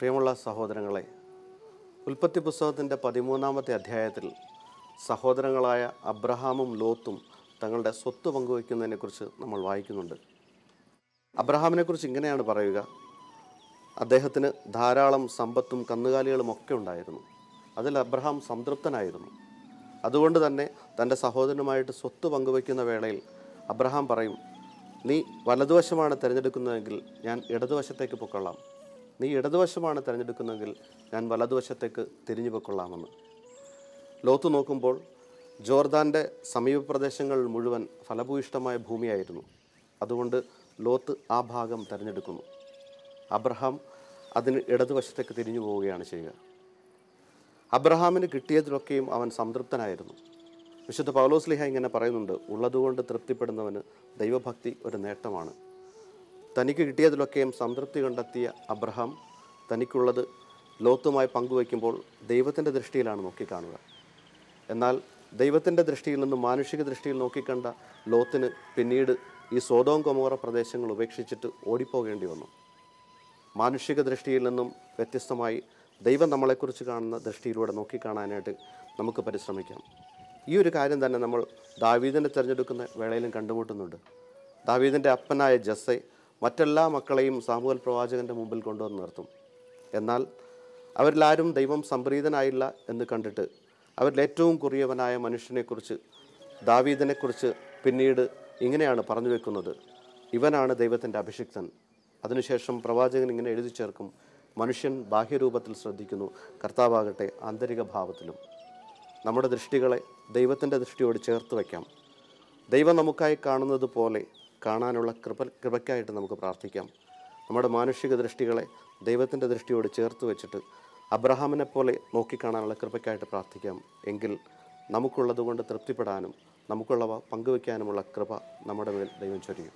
പ്രിയമുള്ള സഹോദരങ്ങളെ ഉൽപ്പത്തി പുസ്തകത്തിന്റെ പതിമൂന്നാമത്തെ അധ്യായത്തിൽ സഹോദരങ്ങളായ അബ്രഹാമും ലോത്തും തങ്ങളുടെ സ്വത്ത് പങ്കുവയ്ക്കുന്നതിനെക്കുറിച്ച് നമ്മൾ വായിക്കുന്നുണ്ട്. അബ്രഹാമിനെക്കുറിച്ച് ഇങ്ങനെയാണ് പറയുക. അദ്ദേഹത്തിന് ധാരാളം സമ്പത്തും കന്നുകാലികളും ഒക്കെ ഉണ്ടായിരുന്നു. അതിൽ അബ്രഹാം സംതൃപ്തനായിരുന്നു. അതുകൊണ്ട് തന്നെ തന്റെ സഹോദരനുമായിട്ട് സ്വത്ത് പങ്കുവയ്ക്കുന്ന വേളയിൽ അബ്രഹാം പറയും നീ വലതുവശമാണ് തിരഞ്ഞെടുക്കുന്നതെങ്കിൽ ഞാൻ ഇടതുവശത്തേക്ക് പൊക്കൊള്ളാം. നീ ഇടതുവശമാണ് തിരഞ്ഞെടുക്കുന്നതെങ്കിൽ ഞാൻ വലതുവശത്തേക്ക് തിരിഞ്ഞു പൊക്കൊള്ളാമെന്ന്. ലോത്ത് നോക്കുമ്പോൾ ജോർദാന്റെ സമീപ പ്രദേശങ്ങൾ മുഴുവൻ ഫലഭൂയിഷ്ടമായ ഭൂമിയായിരുന്നു. അതുകൊണ്ട് ലോത്ത് ആ ഭാഗം തിരഞ്ഞെടുക്കുന്നു. അബ്രഹാം അതിന് ഇടതുവശത്തേക്ക് തിരിഞ്ഞു പോവുകയാണ് ചെയ്യുക. അബ്രഹാമിന് കിട്ടിയതിലൊക്കെയും അവൻ സംതൃപ്തനായിരുന്നു. വിശുദ്ധ പൗലോസ്ലിഹ ഇങ്ങനെ പറയുന്നുണ്ട് ഉള്ളതുകൊണ്ട് തൃപ്തിപ്പെടുന്നവന് ദൈവഭക്തി ഒരു നേട്ടമാണ്. തനിക്ക് കിട്ടിയതിലൊക്കെയും സംതൃപ്തി കണ്ടെത്തിയ അബ്രഹാം തനിക്കുള്ളത് ലോത്തുമായി പങ്കുവയ്ക്കുമ്പോൾ ദൈവത്തിന്റെ ദൃഷ്ടിയിലാണ് നോക്കിക്കാണുക. എന്നാൽ ദൈവത്തിന്റെ ദൃഷ്ടിയിൽ നിന്നും മാനുഷിക ദൃഷ്ടിയിൽ നോക്കിക്കണ്ട ലോത്തിന് പിന്നീട് ഈ സോതോം കൊമോറ പ്രദേശങ്ങൾ ഉപേക്ഷിച്ചിട്ട് ഓടിപ്പോകേണ്ടി വന്നു. മാനുഷിക ദൃഷ്ടിയിൽ നിന്നും വ്യത്യസ്തമായി ദൈവം നമ്മളെക്കുറിച്ച് കാണുന്ന ദൃഷ്ടിയിലൂടെ നോക്കിക്കാണാനായിട്ട് നമുക്ക് പരിശ്രമിക്കാം. ഈ ഒരു കാര്യം തന്നെ നമ്മൾ ദാവീദിനെ തിരഞ്ഞെടുക്കുന്ന വേളയിലും കണ്ടുമുട്ടുന്നുണ്ട്. ദാവീദിന്റെ അപ്പനായ ജസ്സെ മറ്റെല്ലാ മക്കളെയും സാമൂഹൽ പ്രവാചകന്റെ മുമ്പിൽ കൊണ്ടുവന്ന് നിർത്തും. എന്നാൽ അവരിലാരും ദൈവം സംപ്രീതനായില്ല എന്ന് കണ്ടിട്ട് അവരിൽ ഏറ്റവും കുറിയവനായ മനുഷ്യനെക്കുറിച്ച് ദാവീദിനെക്കുറിച്ച് പിന്നീട് ഇങ്ങനെയാണ് പറഞ്ഞു വെക്കുന്നത്. ഇവനാണ് ദൈവത്തിന്റെ അഭിഷിക്തൻ. അതിനുശേഷം പ്രവാചകൻ ഇങ്ങനെ എഴുതി ചേർക്കും. മനുഷ്യൻ ബാഹ്യരൂപത്തിൽ ശ്രദ്ധിക്കുന്നു. കർത്താവാകട്ടെ ആന്തരിക ഭാവത്തിലും. നമ്മുടെ ദൃഷ്ടികളെ ദൈവത്തിന്റെ ദൃഷ്ടിയോട് ചേർത്ത് വയ്ക്കാം. ദൈവം നമുക്കായി കാണുന്നത് പോലെ കാണാനുള്ള കൃപ കൃപയ്ക്കായിട്ട് നമുക്ക് പ്രാർത്ഥിക്കാം. നമ്മുടെ മാനുഷിക ദൃഷ്ടികളെ ദൈവത്തിന്റെ ദൃഷ്ടിയോട് ചേർത്ത് വെച്ചിട്ട് അബ്രഹാമിനെ പോലെ നോക്കിക്കാണാനുള്ള കൃപയ്ക്കായിട്ട് പ്രാർത്ഥിക്കാം. എങ്കിൽ നമുക്കുള്ളതുകൊണ്ട് തൃപ്തിപ്പെടാനും നമുക്കുള്ളവ പങ്കുവെക്കാനുമുള്ള കൃപ നമ്മുടെ മേൽ ദൈവം ചൊരിയും.